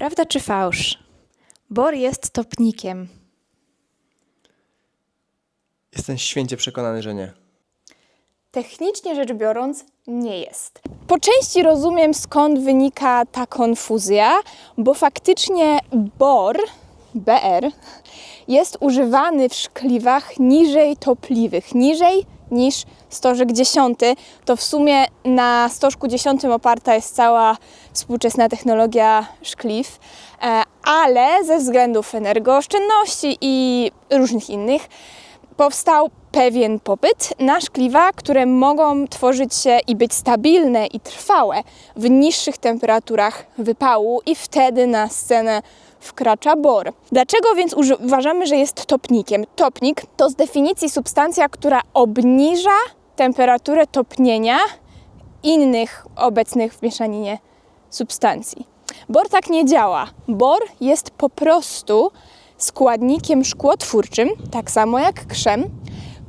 Prawda czy fałsz? Bor jest topnikiem. Jestem święcie przekonany, że nie. Technicznie rzecz biorąc, nie jest. Po części rozumiem skąd wynika ta konfuzja, bo faktycznie bor, BR, jest używany w szkliwach niżej topliwych, niżej niż stożek 10. To w sumie na stożku 10 oparta jest cała współczesna technologia szkliw, e, ale ze względów energooszczędności i różnych innych powstał pewien popyt na szkliwa, które mogą tworzyć się i być stabilne i trwałe w niższych temperaturach wypału i wtedy na scenę wkracza bor. Dlaczego więc uważamy, że jest topnikiem? Topnik to z definicji substancja, która obniża temperaturę topnienia innych obecnych w mieszaninie substancji. Bor tak nie działa. Bor jest po prostu składnikiem szkłotwórczym, tak samo jak krzem,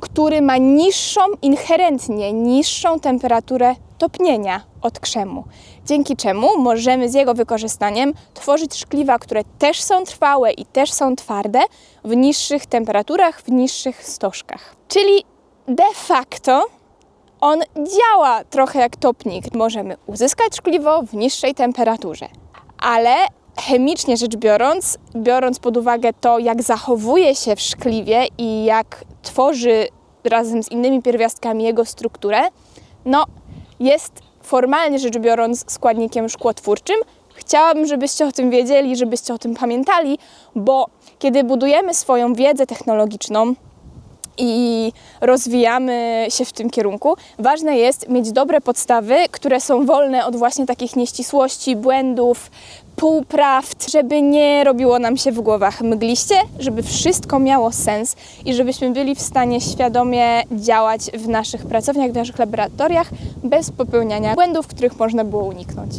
który ma niższą, inherentnie niższą temperaturę topnienia od krzemu. Dzięki czemu możemy z jego wykorzystaniem tworzyć szkliwa, które też są trwałe i też są twarde w niższych temperaturach, w niższych stożkach. Czyli de facto on działa trochę jak topnik. Możemy uzyskać szkliwo w niższej temperaturze, ale chemicznie rzecz biorąc, biorąc pod uwagę to, jak zachowuje się w szkliwie i jak tworzy razem z innymi pierwiastkami jego strukturę, no jest formalnie rzecz biorąc składnikiem szkłotwórczym. Chciałabym, żebyście o tym wiedzieli, żebyście o tym pamiętali, bo kiedy budujemy swoją wiedzę technologiczną, i rozwijamy się w tym kierunku, ważne jest mieć dobre podstawy, które są wolne od właśnie takich nieścisłości, błędów, półprawd, żeby nie robiło nam się w głowach mgliście, żeby wszystko miało sens i żebyśmy byli w stanie świadomie działać w naszych pracowniach, w naszych laboratoriach bez popełniania błędów, których można było uniknąć.